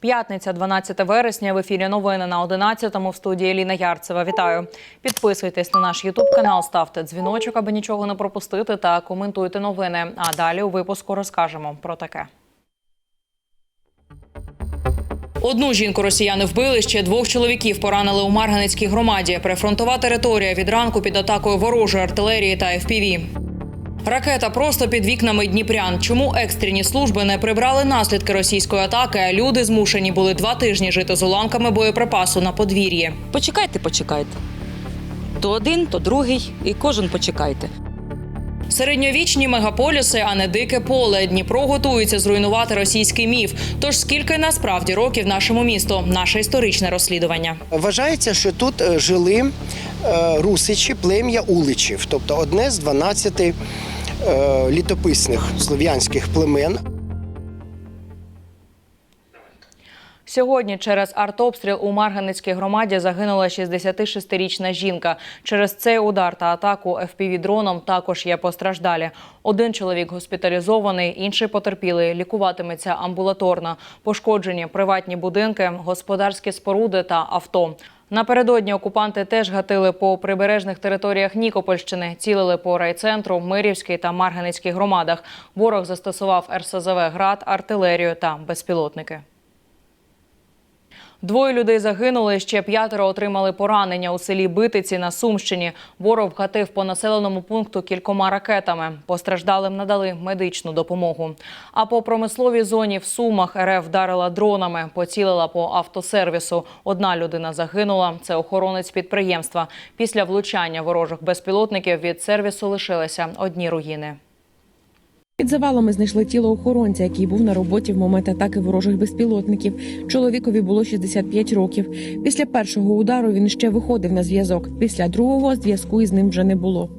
П'ятниця, 12 вересня. В ефірі новини на 11-му в студії Ліна Ярцева. Вітаю. Підписуйтесь на наш Ютуб канал, ставте дзвіночок, аби нічого не пропустити, та коментуйте новини. А далі у випуску розкажемо про таке. Одну жінку росіяни вбили, ще двох чоловіків поранили у Марганецькій громаді. Прифронтова територія від ранку під атакою ворожої артилерії та ФПВ. Ракета просто під вікнами Дніпрян. Чому екстрені служби не прибрали наслідки російської атаки? А люди змушені були два тижні жити з уламками боєприпасу на подвір'ї. Почекайте, почекайте. То один, то другий, і кожен почекайте. Середньовічні мегаполіси, а не дике поле. Дніпро готується зруйнувати російський міф. Тож скільки насправді років нашому місту? Наше історичне розслідування. Вважається, що тут е, жили русичі, плем'я уличів, тобто одне з 12 е, літописних слов'янських племен. Сьогодні через артобстріл у Марганецькій громаді загинула 66-річна жінка. Через цей удар та атаку FPV-дроном також є постраждалі. Один чоловік госпіталізований, інший потерпілий. Лікуватиметься амбулаторно. Пошкоджені приватні будинки, господарські споруди та авто. Напередодні окупанти теж гатили по прибережних територіях Нікопольщини, цілили по райцентру, Мирівській та Марганецькій громадах. Ворог застосував РСЗВ град, артилерію та безпілотники. Двоє людей загинули, ще п'ятеро отримали поранення у селі Битиці на Сумщині. Ворог вгатив по населеному пункту кількома ракетами. Постраждалим надали медичну допомогу. А по промисловій зоні в Сумах РФ вдарила дронами, поцілила по автосервісу. Одна людина загинула. Це охоронець підприємства. Після влучання ворожих безпілотників від сервісу лишилися одні руїни. Під завалами знайшли тіло охоронця, який був на роботі в момент атаки ворожих безпілотників. Чоловікові було 65 років. Після першого удару він ще виходив на зв'язок. Після другого зв'язку із ним вже не було.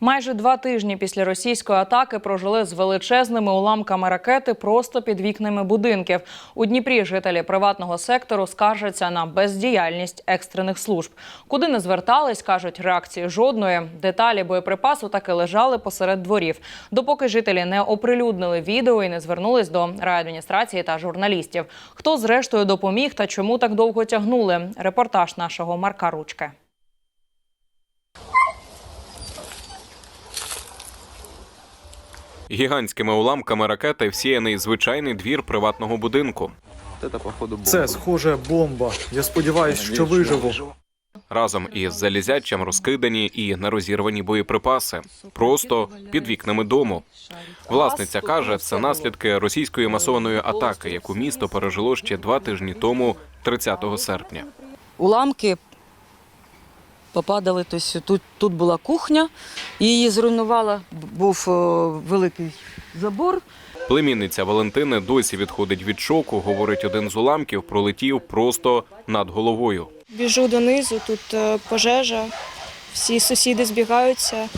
Майже два тижні після російської атаки прожили з величезними уламками ракети просто під вікнами будинків. У Дніпрі жителі приватного сектору скаржаться на бездіяльність екстрених служб. Куди не звертались, кажуть, реакції жодної. Деталі боєприпасу таки лежали посеред дворів. Допоки жителі не оприлюднили відео і не звернулись до райадміністрації та журналістів. Хто зрештою допоміг та чому так довго тягнули? Репортаж нашого Марка Ручки. Гігантськими уламками ракети всіяний звичайний двір приватного будинку. Це схоже бомба. Я сподіваюся, що виживу. Разом із залізячим розкидані і нерозірвані боєприпаси просто під вікнами дому. Власниця каже, це наслідки російської масованої атаки, яку місто пережило ще два тижні тому, 30 серпня. Уламки попадали. Тобто тут, тут була кухня, її зруйнувала, був о, великий забор. Племінниця Валентини досі відходить від шоку. Говорить, один з уламків пролетів просто над головою. Біжу донизу, тут е, пожежа, всі сусіди збігаються,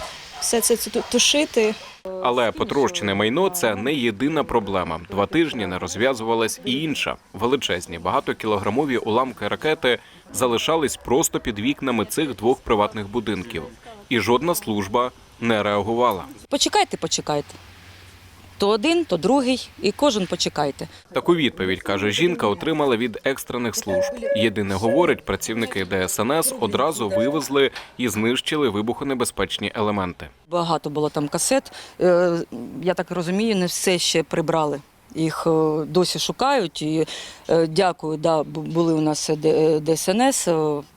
все це ту- тушити. Але потрощене майно це не єдина проблема. Два тижні не розв'язувалась і інша. Величезні багатокілограмові уламки ракети залишались просто під вікнами цих двох приватних будинків, і жодна служба не реагувала. Почекайте, почекайте. То один, то другий, і кожен почекайте. Таку відповідь каже жінка, отримала від екстрених служб. Єдине говорить, працівники ДСНС одразу вивезли і знищили вибухонебезпечні елементи. Багато було там касет. Е, Я так розумію, не все ще прибрали. Їх е, досі шукають. І е, дякую, да, були у нас ДСНС.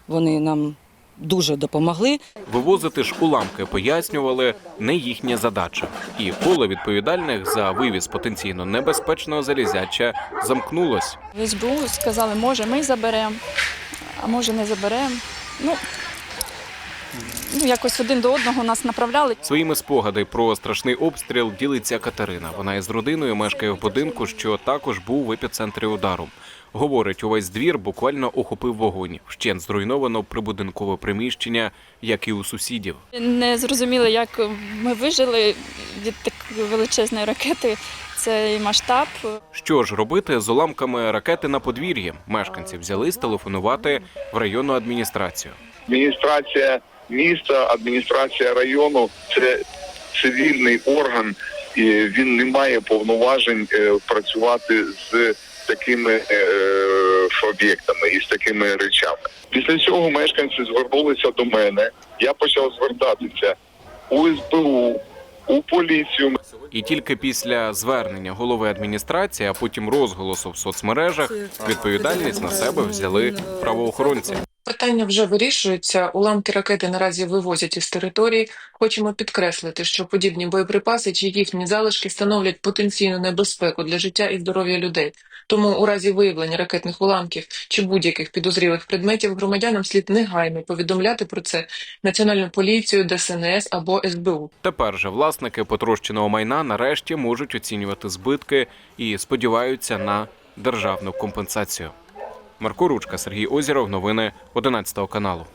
Вони нам дуже допомогли. Вивозити ж уламки пояснювали не їхня задача, і коло відповідальних за вивіз потенційно небезпечного залізяча замкнулось. В СБУ сказали, може ми заберемо, а може не заберемо. Ну, ну, якось один до одного нас направляли. Своїми спогади про страшний обстріл ділиться Катерина. Вона із родиною мешкає в будинку, що також був в епіцентрі удару. Говорить, увесь двір буквально охопив вогонь. Вщент зруйновано прибудинкове приміщення, як і у сусідів. Не зрозуміли, як ми вижили від такої величезної ракети. Цей масштаб. Що ж робити з уламками ракети на подвір'ї? Мешканці взялись телефонувати в районну адміністрацію. адміністрація міста, адміністрація району це цивільний орган, і він не має повноважень е, працювати з такими е, об'єктами і з такими речами. Після цього мешканці звернулися до мене. Я почав звертатися у СБУ, у поліцію. І тільки після звернення голови адміністрації, а потім розголосу в соцмережах, відповідальність на себе взяли правоохоронці. Питання вже вирішується. Уламки ракети наразі вивозять із території. Хочемо підкреслити, що подібні боєприпаси чи їхні залишки становлять потенційну небезпеку для життя і здоров'я людей. Тому у разі виявлення ракетних уламків чи будь-яких підозрілих предметів громадянам слід негайно повідомляти про це Національну поліцію, ДСНС або СБУ. Тепер же власники потрощеного майна нарешті можуть оцінювати збитки і сподіваються на державну компенсацію. Марко Ручка, Сергій Озіров, новини 11 каналу.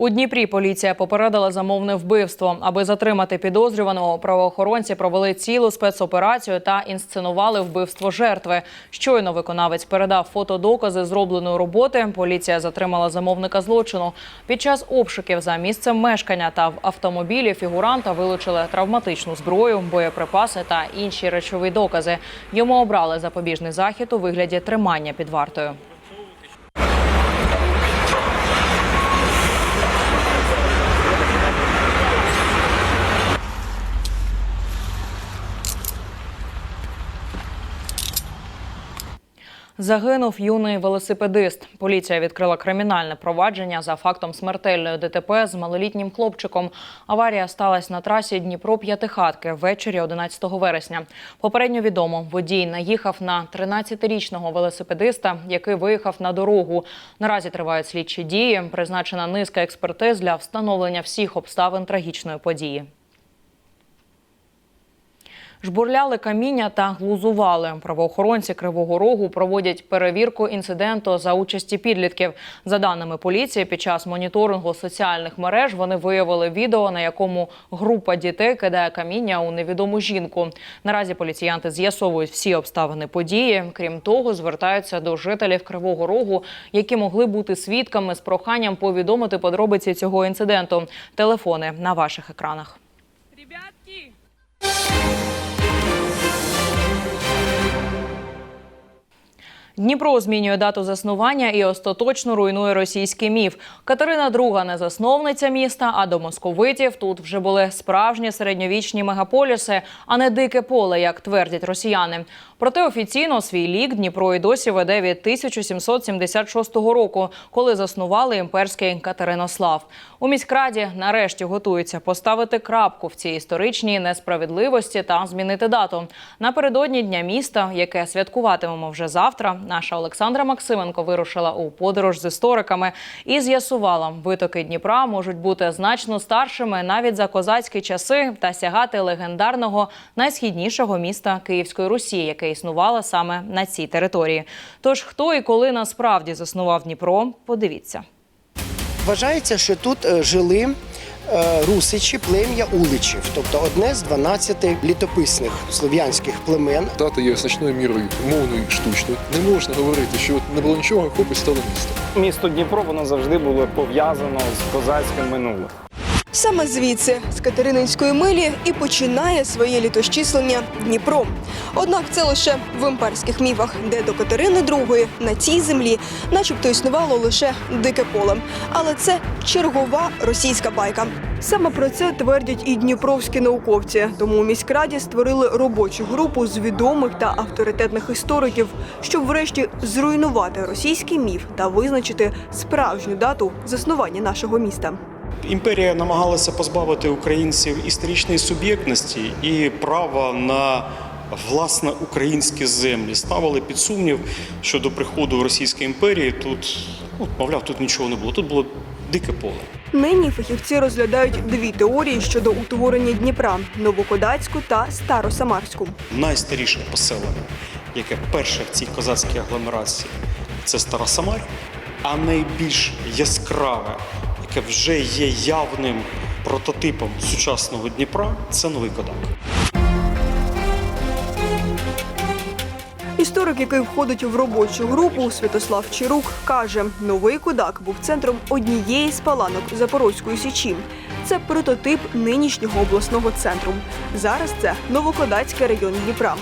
У Дніпрі поліція попередила замовне вбивство. Аби затримати підозрюваного, правоохоронці провели цілу спецоперацію та інсценували вбивство жертви. Щойно виконавець передав фотодокази зробленої роботи. Поліція затримала замовника злочину. Під час обшуків за місцем мешкання та в автомобілі фігуранта вилучили травматичну зброю, боєприпаси та інші речові докази. Йому обрали запобіжний захід у вигляді тримання під вартою. Загинув юний велосипедист. Поліція відкрила кримінальне провадження за фактом смертельної ДТП з малолітнім хлопчиком. Аварія сталася на трасі Дніпро П'ятихатки ввечері 11 вересня. Попередньо відомо, водій наїхав на 13-річного велосипедиста, який виїхав на дорогу. Наразі тривають слідчі дії. Призначена низка експертиз для встановлення всіх обставин трагічної події. Жбурляли каміння та глузували. Правоохоронці Кривого Рогу проводять перевірку інциденту за участі підлітків. За даними поліції, під час моніторингу соціальних мереж вони виявили відео, на якому група дітей кидає каміння у невідому жінку. Наразі поліціянти з'ясовують всі обставини події. Крім того, звертаються до жителів Кривого Рогу, які могли бути свідками з проханням повідомити подробиці цього інциденту. Телефони на ваших екранах. Дніпро змінює дату заснування і остаточно руйнує російський міф. Катерина II не засновниця міста, а до московитів тут вже були справжні середньовічні мегаполіси, а не дике поле, як твердять росіяни. Проте офіційно свій лік Дніпро і досі веде від 1776 року, коли заснували імперський Катеринослав. У міськраді нарешті готуються поставити крапку в цій історичній несправедливості та змінити дату. Напередодні дня міста, яке святкуватимемо вже завтра. Наша Олександра Максименко вирушила у подорож з істориками і з'ясувала, витоки Дніпра можуть бути значно старшими навіть за козацькі часи та сягати легендарного найсхіднішого міста Київської Русі, яке існувало саме на цій території. Тож хто і коли насправді заснував Дніпро, подивіться. Вважається, що тут е, жили русичі, плем'я уличів, тобто одне з 12 літописних слов'янських племен. Дата є значною мірою мовною і штучною. Не можна говорити, що от не було нічого, хоп і стало місто. Місто Дніпро воно завжди було пов'язано з козацьким минулим. Саме звідси, з Катерининської милі, і починає своє літощислення Дніпро. Однак це лише в імперських міфах, де до Катерини II на цій землі, начебто, існувало лише дике поле. Але це чергова російська байка. Саме про це твердять і дніпровські науковці. Тому у міськраді створили робочу групу з відомих та авторитетних істориків, щоб врешті зруйнувати російський міф та визначити справжню дату заснування нашого міста. Імперія намагалася позбавити українців історичної суб'єктності і права на власне українські землі. Ставили під сумнів, що до приходу Російської імперії тут, ну, мовляв, тут нічого не було. Тут було дике поле. Нині фахівці розглядають дві теорії щодо утворення Дніпра новокодацьку та старосамарську. Найстаріше поселення, яке перше в цій козацькій агломерації, це Стара Самар, а найбільш яскраве, яке вже є явним прототипом сучасного Дніпра, це Новий Кодак. Історик, який входить в робочу групу, Святослав Чирук, каже, новий кодак був центром однієї з паланок Запорозької січі. Це прототип нинішнього обласного центру. Зараз це Новокодацький район Дніпра.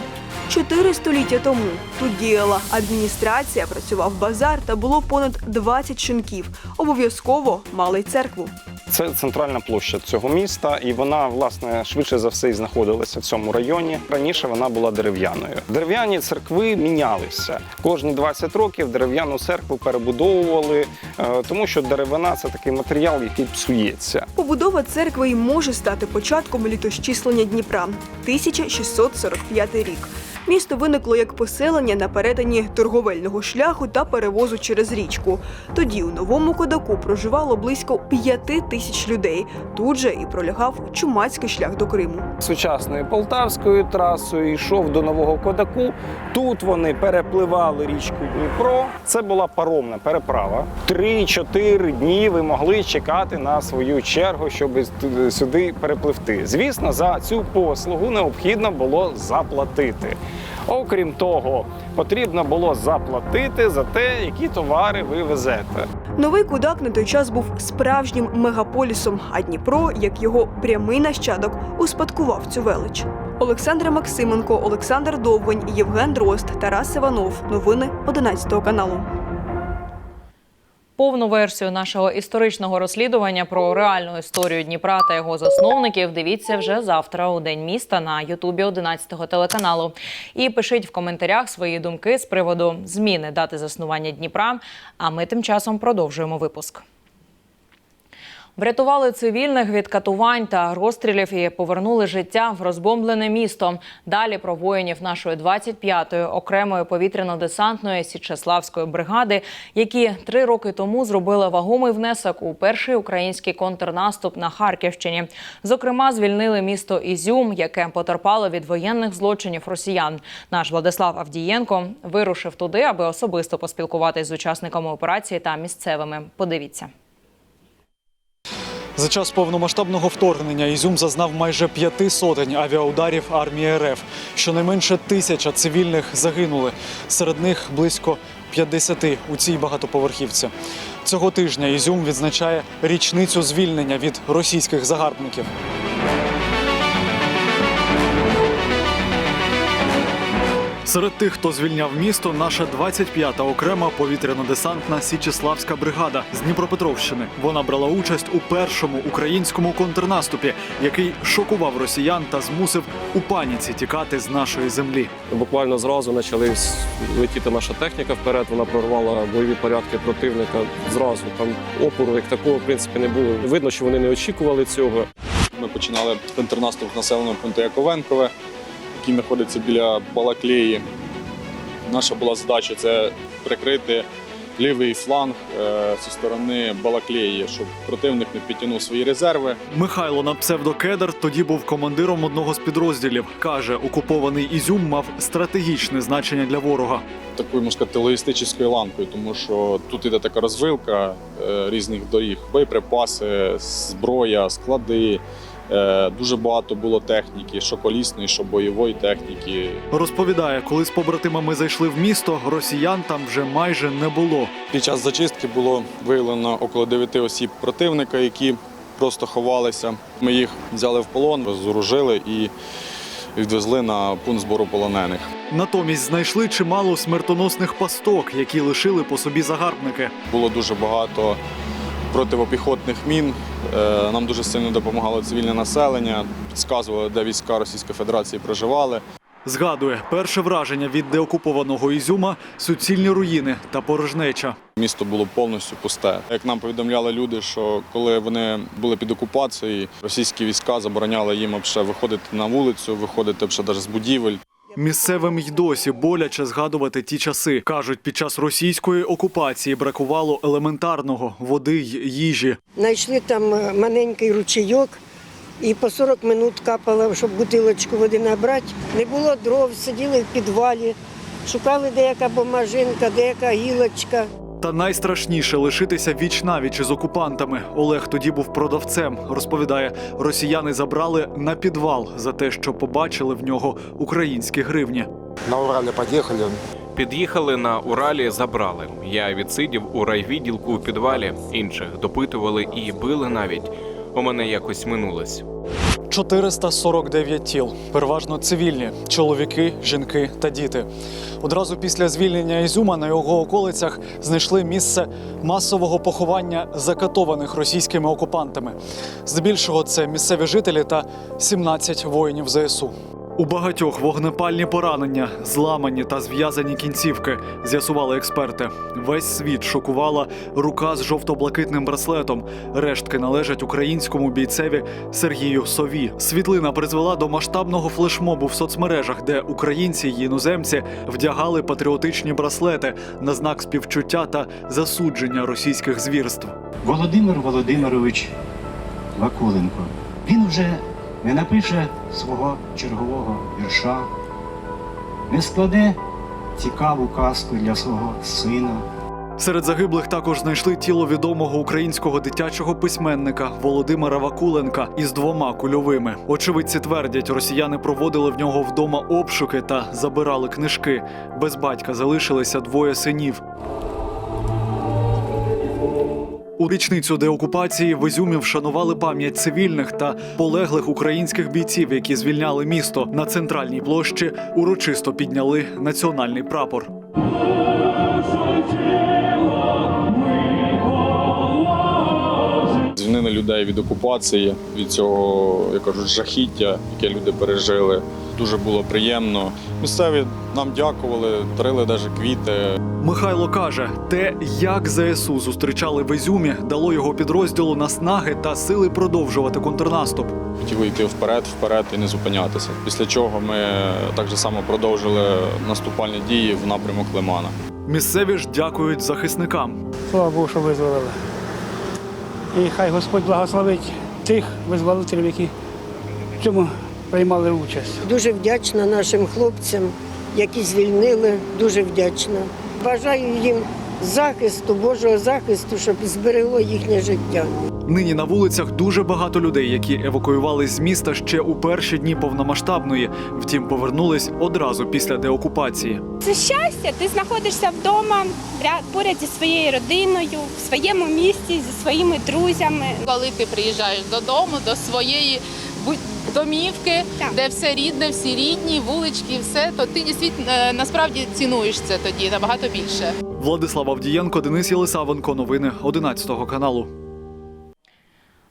Чотири століття тому тут діяла адміністрація, працював базар та було понад 20 шинків. Обов'язково мали й церкву. Це центральна площа цього міста, і вона, власне, швидше за все і знаходилася в цьому районі. Раніше вона була дерев'яною. Дерев'яні церкви мінялися. Кожні 20 років дерев'яну церкву перебудовували, е, тому що деревина це такий матеріал, який псується. Побудова церкви й може стати початком літосчислення Дніпра 1645 рік. Місто виникло як поселення на перетині торговельного шляху та перевозу через річку. Тоді у новому кодаку проживало близько п'яти тисяч людей. Тут же і пролягав чумацький шлях до Криму. Сучасною полтавською трасою йшов до нового кодаку. Тут вони перепливали річку Дніпро. Це була паромна переправа. Три-чотири дні ви могли чекати на свою чергу, щоб сюди перепливти. Звісно, за цю послугу необхідно було заплатити. Окрім того, потрібно було заплатити за те, які товари ви везете. Новий кудак на той час був справжнім мегаполісом, а Дніпро, як його прямий нащадок, успадкував цю велич. Олександра Максименко, Олександр Довгань, Євген Дрозд, Тарас Іванов. Новини 11 каналу. Повну версію нашого історичного розслідування про реальну історію Дніпра та його засновників дивіться вже завтра у день міста на Ютубі 11-го телеканалу. І пишіть в коментарях свої думки з приводу зміни дати заснування Дніпра. А ми тим часом продовжуємо випуск. Врятували цивільних від катувань та розстрілів і повернули життя в розбомблене місто. Далі про воїнів нашої 25-ї окремої повітряно-десантної Січеславської бригади, які три роки тому зробили вагомий внесок у перший український контрнаступ на Харківщині. Зокрема, звільнили місто Ізюм, яке потерпало від воєнних злочинів росіян. Наш Владислав Авдієнко вирушив туди, аби особисто поспілкуватись з учасниками операції та місцевими. Подивіться. За час повномасштабного вторгнення Ізюм зазнав майже п'яти сотень авіаударів армії РФ. Щонайменше тисяча цивільних загинули. Серед них близько 50 у цій багатоповерхівці. Цього тижня Ізюм відзначає річницю звільнення від російських загарбників. Серед тих, хто звільняв місто, наша 25-та окрема повітряно-десантна Січеславська бригада з Дніпропетровщини. Вона брала участь у першому українському контрнаступі, який шокував росіян та змусив у паніці тікати з нашої землі. Буквально зразу почали летіти наша техніка вперед. Вона прорвала бойові порядки противника. Зразу там опору як такого в принципі не було. Видно, що вони не очікували цього. Ми починали контрнаступ в населеному пункту Яковенкове, який знаходиться біля Балаклеї. Наша була задача це прикрити лівий фланг е, зі сторони Балаклеї, щоб противник не підтягнув свої резерви. Михайло на псевдокедр тоді був командиром одного з підрозділів. каже, окупований Ізюм мав стратегічне значення для ворога. Такою можна сказати, логістичною ланкою, тому що тут іде така розвилка е, різних доріг, боєприпаси, зброя, склади. Е, Дуже багато було техніки, що колісної, що бойової техніки. Розповідає, коли з побратимами зайшли в місто, росіян там вже майже не було. Під час зачистки було виявлено около 9 осіб противника, які просто ховалися. Ми їх взяли в полон, розоружили і відвезли на пункт збору полонених. Натомість знайшли чимало смертоносних пасток, які лишили по собі загарбники. Було дуже багато противопіхотних мін. Е, Нам дуже сильно допомагало цивільне населення, підказували, де війська Російської Федерації проживали. Згадує, перше враження від деокупованого Ізюма суцільні руїни та порожнеча. Місто було повністю пусте. Як нам повідомляли люди, що коли вони були під окупацією, російські війська забороняли їм виходити на вулицю, виходити навіть з будівель. Місцевим й досі боляче згадувати ті часи. Кажуть, під час російської окупації бракувало елементарного води й їжі. Найшли там е, маленький ручейок і по 40 минут капала, щоб бутилочку води набрати. Не було дров, сиділи в підвалі, шукали деяка бумажинка, деяка гілочка. Та найстрашніше лишитися віч навіч із окупантами. Олег тоді був продавцем. Розповідає, росіяни забрали на підвал за те, що побачили в нього українські гривні. На Уралі під'їхали. Під'їхали на Уралі, забрали. Я відсидів у райвідділку у підвалі. Інших допитували і били навіть. У мене якось минулось. 449 тіл, переважно цивільні чоловіки, жінки та діти. Одразу після звільнення Ізюма на його околицях знайшли місце масового поховання закатованих російськими окупантами. Здебільшого це місцеві жителі та 17 воїнів ЗСУ. У багатьох вогнепальні поранення, зламані та зв'язані кінцівки, з'ясували експерти. Весь світ шокувала рука з жовто-блакитним браслетом. Рештки належать українському бійцеві Сергію Сові. Світлина призвела до масштабного флешмобу в соцмережах, де українці й іноземці вдягали патріотичні браслети на знак співчуття та засудження російських звірств. Володимир Володимирович Вакуленко. Він вже не напише свого чергового вірша, не складе цікаву казку для свого сина. Серед загиблих також знайшли тіло відомого українського дитячого письменника Володимира Вакуленка із двома кульовими. Очевидці твердять, росіяни проводили в нього вдома обшуки та забирали книжки. Без батька залишилися двоє синів. У річницю деокупації в Ізюмі вшанували пам'ять цивільних та полеглих українських бійців, які звільняли місто на центральній площі. Урочисто підняли національний прапор. Звільнили людей від окупації, від цього, як кажуть, жахіття, яке люди пережили. Дуже було приємно. Місцеві нам дякували, дарили навіть квіти. Михайло каже, те, як ЗСУ зустрічали в Ізюмі, дало його підрозділу наснаги та сили продовжувати контрнаступ. Хотіли йти вперед, вперед і не зупинятися. Після чого ми так же само продовжили наступальні дії в напрямок Лимана. Місцеві ж дякують захисникам. Слава Богу, що визволили. І хай Господь благословить тих визволителів, які в цьому приймали участь. Дуже вдячна нашим хлопцям, які звільнили. Дуже вдячна. Бажаю їм захисту, Божого захисту, щоб зберегло їхнє життя. Нині на вулицях дуже багато людей, які евакуювались з міста ще у перші дні повномасштабної. Втім, повернулись одразу після деокупації. Це щастя, ти знаходишся вдома ря- поряд зі своєю родиною, в своєму місті, зі своїми друзями. Коли ти приїжджаєш додому, до своєї домівки, де все рідне, всі рідні, вулички, все, то ти дійсно е, насправді цінуєш це тоді набагато більше. Владислав Авдієнко, Денис Єлисавенко. Новини 11 каналу.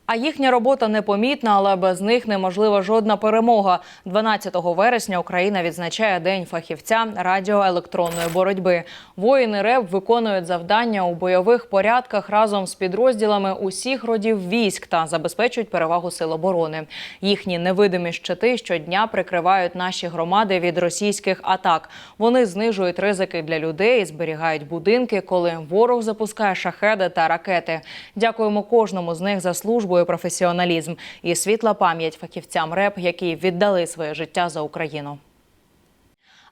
А їхня робота непомітна, але без них неможлива жодна перемога. 12 вересня Україна відзначає День фахівця радіоелектронної боротьби. Воїни РЕБ виконують завдання у бойових порядках разом з підрозділами усіх родів військ та забезпечують перевагу сил оборони. Їхні невидимі щити щодня прикривають наші громади від російських атак. Вони знижують ризики для людей, зберігають будинки, коли ворог запускає шахеди та ракети. Дякуємо кожному з них за службу і професіоналізм і світла пам'ять фахівцям РЕП, які віддали своє життя за Україну.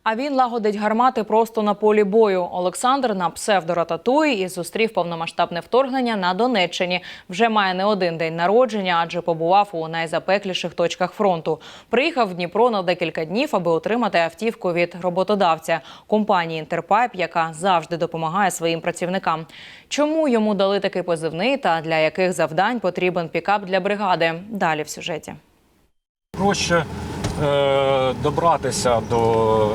А він лагодить гармати просто на полі бою. Олександр на псевдорататуї і зустрів повномасштабне вторгнення на Донеччині. Вже має не один день народження, адже побував у найзапекліших точках фронту. Приїхав в Дніпро на декілька днів, аби отримати автівку від роботодавця компанії Інтерпайп, яка завжди допомагає своїм працівникам. Чому йому дали такий позивний та для яких завдань потрібен пікап для бригади? Далі в сюжеті. проще добратися до,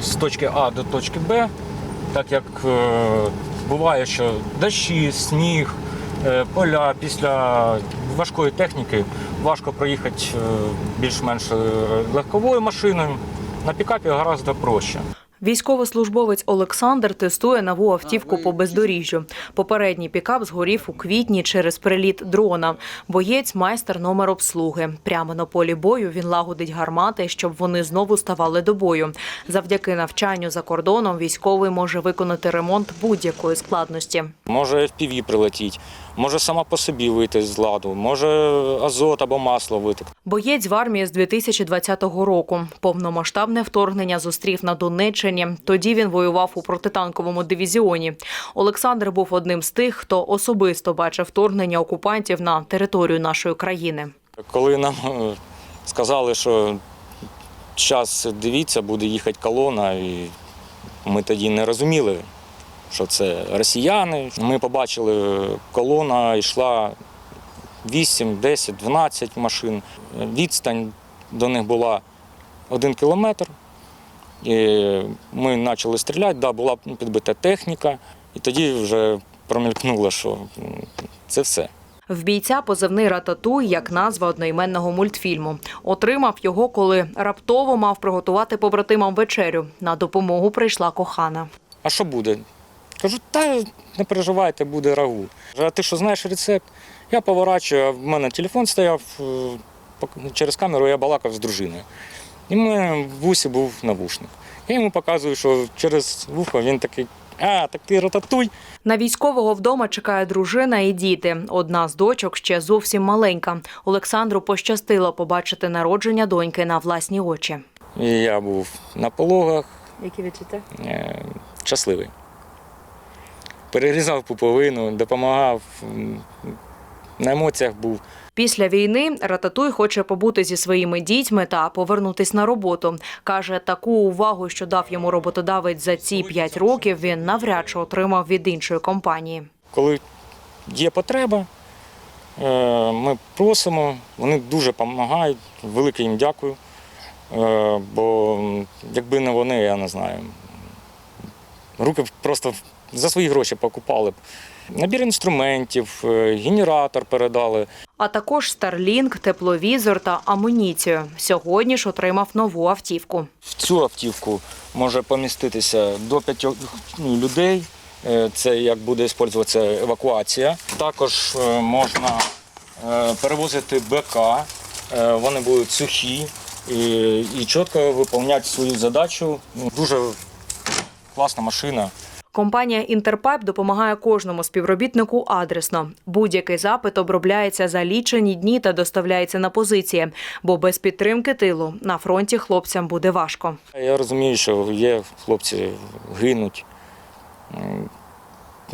з точки А до точки Б, так як е, буває, що дощі, сніг, е, поля після важкої техніки важко проїхати е, більш-менш е, легковою машиною. На пікапі гораздо проще. Військовослужбовець Олександр тестує нову автівку по бездоріжжю. Попередній пікап згорів у квітні через приліт дрона. Боєць майстер номер обслуги. Прямо на полі бою він лагодить гармати, щоб вони знову ставали до бою. Завдяки навчанню за кордоном військовий може виконати ремонт будь-якої складності. Може FPV прилетіть, може сама по собі вийти з ладу, може азот або масло витекти. Боєць в армії з 2020 року. Повномасштабне вторгнення зустрів на Донеччині. Тоді він воював у протитанковому дивізіоні. Олександр був одним з тих, хто особисто бачив вторгнення окупантів на територію нашої країни. Коли нам е, сказали, що зараз дивіться, буде їхати колона, і ми тоді не розуміли, що це росіяни. Ми побачили, колона йшла 8, 10, 12 машин. Відстань до них була один кілометр. І ми почали стріляти, да, була підбита техніка, і тоді вже промількнуло, що це все. В бійця позивний Рататуй як назва одноіменного мультфільму. Отримав його, коли раптово мав приготувати побратимам вечерю. На допомогу прийшла кохана. А що буде? Кажу, та не переживайте, буде рагу. А ти що знаєш рецепт? Я поворачую, а в мене телефон стояв е, через камеру, я балакав з дружиною. І в мене в вусі був навушник. Я йому показую, що через вухо він такий, а, так ти рататуй. На військового вдома чекає дружина і діти. Одна з дочок ще зовсім маленька. Олександру пощастило побачити народження доньки на власні очі. І я був на пологах, Які відчуття? е, щасливий. Перерізав пуповину, допомагав, на емоціях був. Після війни Рататуй хоче побути зі своїми дітьми та повернутись на роботу. Каже, таку увагу, що дав йому роботодавець за ці п'ять років, він навряд чи отримав від іншої компанії. Коли є потреба, е, ми просимо, вони дуже допомагають. Велике їм дякую. Е, Бо якби не вони, я не знаю. Руки просто за свої гроші покупали б. Набір інструментів, е, генератор передали. А також Старлінг, тепловізор та амуніцію. Сьогодні ж отримав нову автівку. В цю автівку може поміститися до п'ятьох ну, людей. Е, Це як буде використовуватися евакуація. Також е, можна перевозити БК, вони будуть сухі і, і чітко виконують свою задачу. Ну, Дуже класна машина. Компанія Інтерпайп допомагає кожному співробітнику адресно. Будь-який запит обробляється за лічені дні та доставляється на позиції, бо без підтримки тилу на фронті хлопцям буде важко. Я розумію, що є хлопці гинуть,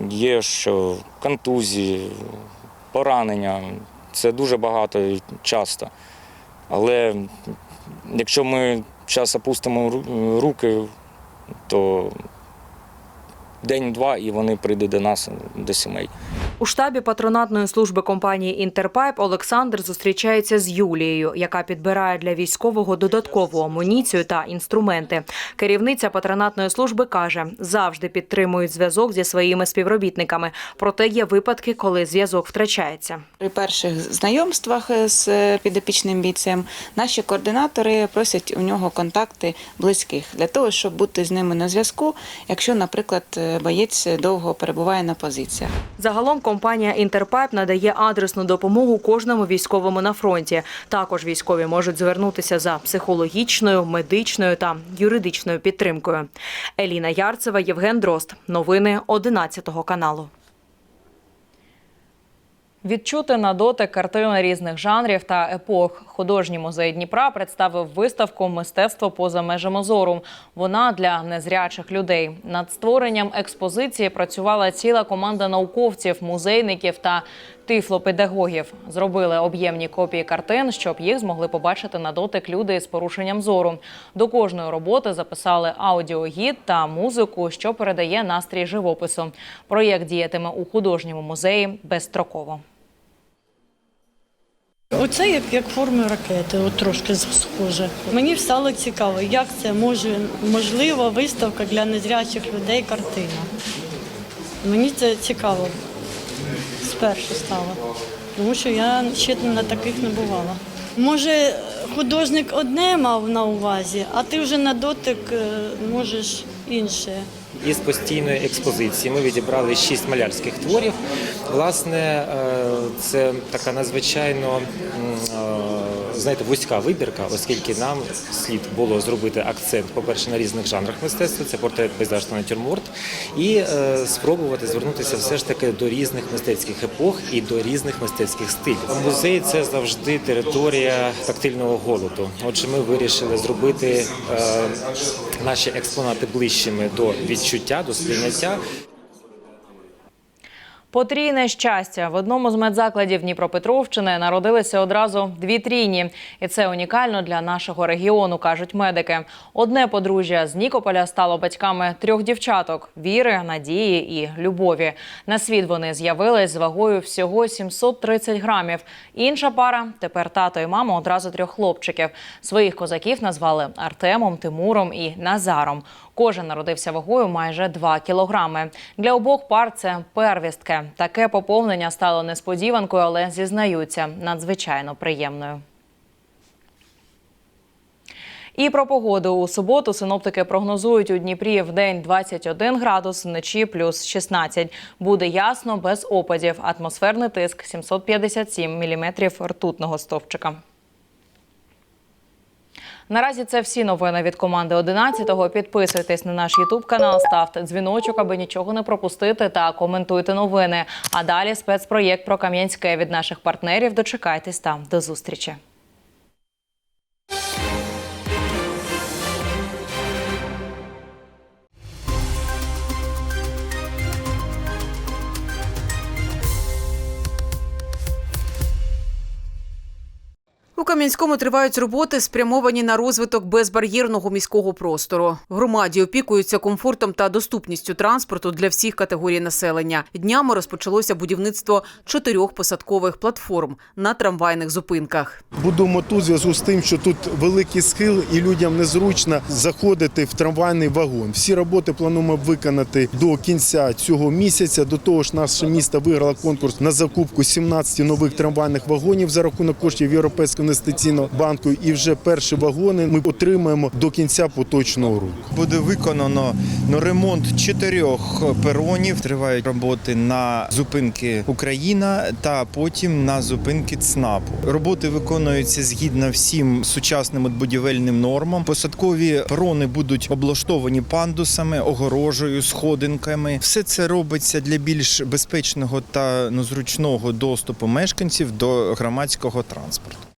є що контузії, поранення. Це дуже багато і часто. Але якщо ми зараз опустимо руки, то день-два і вони прийдуть до нас, до сімей. У штабі патронатної служби компанії Інтерпайп Олександр зустрічається з Юлією, яка підбирає для військового додаткову амуніцію та інструменти. Керівниця патронатної служби каже, завжди підтримують зв'язок зі своїми співробітниками. Проте є випадки, коли зв'язок втрачається. При перших знайомствах з підопічним бійцем наші координатори просять у нього контакти близьких для того, щоб бути з ними на зв'язку, якщо, наприклад, боєць довго перебуває на позиціях. Загалом компанія Інтерпайп надає адресну допомогу кожному військовому на фронті. Також військові можуть звернутися за психологічною, медичною та юридичною підтримкою. Еліна Ярцева, Євген Дрозд. Новини 11 каналу. Відчути на дотик картини різних жанрів та епох. Художній музей Дніпра представив виставку Мистецтво поза межами зору. Вона для незрячих людей. Над створенням експозиції працювала ціла команда науковців, музейників та тифлопедагогів. Зробили об'ємні копії картин, щоб їх змогли побачити на дотик люди з порушенням зору. До кожної роботи записали аудіогід та музику, що передає настрій живопису. Проєкт діятиме у художньому музеї безстроково. Оце як, як форми ракети, от трошки схоже. Мені стало цікаво, як це може можлива виставка для незрячих людей картина. Мені це цікаво спершу стало, тому що я ще на таких не бувала. Може, художник одне мав на увазі, а ти вже на дотик е, можеш інше. Із постійної експозиції ми відібрали шість малярських творів. Власне, е, це така надзвичайно е, знаєте, вузька вибірка, оскільки нам слід було зробити акцент, по-перше, на різних жанрах мистецтва, це портрет, пейзаж та натюрморт, і е, спробувати звернутися все ж таки до різних мистецьких епох і до різних мистецьких стилів. Музей це завжди територія тактильного голоду. Отже, ми вирішили зробити е, наші експонати ближчими до відчуття, до сприйняття. Потрійне щастя в одному з медзакладів Дніпропетровщини народилися одразу дві трійні, і це унікально для нашого регіону, кажуть медики. Одне подружжя з Нікополя стало батьками трьох дівчаток: віри, надії і любові. На світ вони з'явились з вагою всього 730 грамів. Інша пара тепер тато і мама одразу трьох хлопчиків. Своїх козаків назвали Артемом, Тимуром і Назаром. Кожен народився вагою майже 2 кілограми. Для обох пар це первістки. Таке поповнення стало несподіванкою, але зізнаються надзвичайно приємною. І про погоду у суботу синоптики прогнозують у Дніпрі в день 21 градус, вночі плюс 16. Буде ясно, без опадів. Атмосферний тиск 757 міліметрів ртутного стовпчика. Наразі це всі новини від команди 11-го. Підписуйтесь на наш Ютуб канал, ставте дзвіночок, аби нічого не пропустити, та коментуйте новини. А далі спецпроєкт про Кам'янське від наших партнерів. Дочекайтесь там. До зустрічі. У Кам'янському тривають роботи, спрямовані на розвиток безбар'єрного міського простору. Громаді опікуються комфортом та доступністю транспорту для всіх категорій населення. Днями розпочалося будівництво чотирьох посадкових платформ на трамвайних зупинках. Будуємо тут зв'язку з тим, що тут великий схил і людям незручно заходити в трамвайний вагон. Всі роботи плануємо виконати до кінця цього місяця. До того ж, наше місто виграло конкурс на закупку 17 нових трамвайних вагонів за рахунок коштів Європейського інвестиційного банку. І вже перші вагони ми отримаємо до кінця поточного року. Буде виконано ну, ремонт чотирьох перонів. Тривають роботи на зупинки Україна та потім на зупинки ЦНАПу. Роботи виконуються згідно всім сучасним будівельним нормам. Посадкові перони будуть облаштовані пандусами, огорожею, сходинками. Все це робиться для більш безпечного та ну, зручного доступу мешканців до громадського транспорту.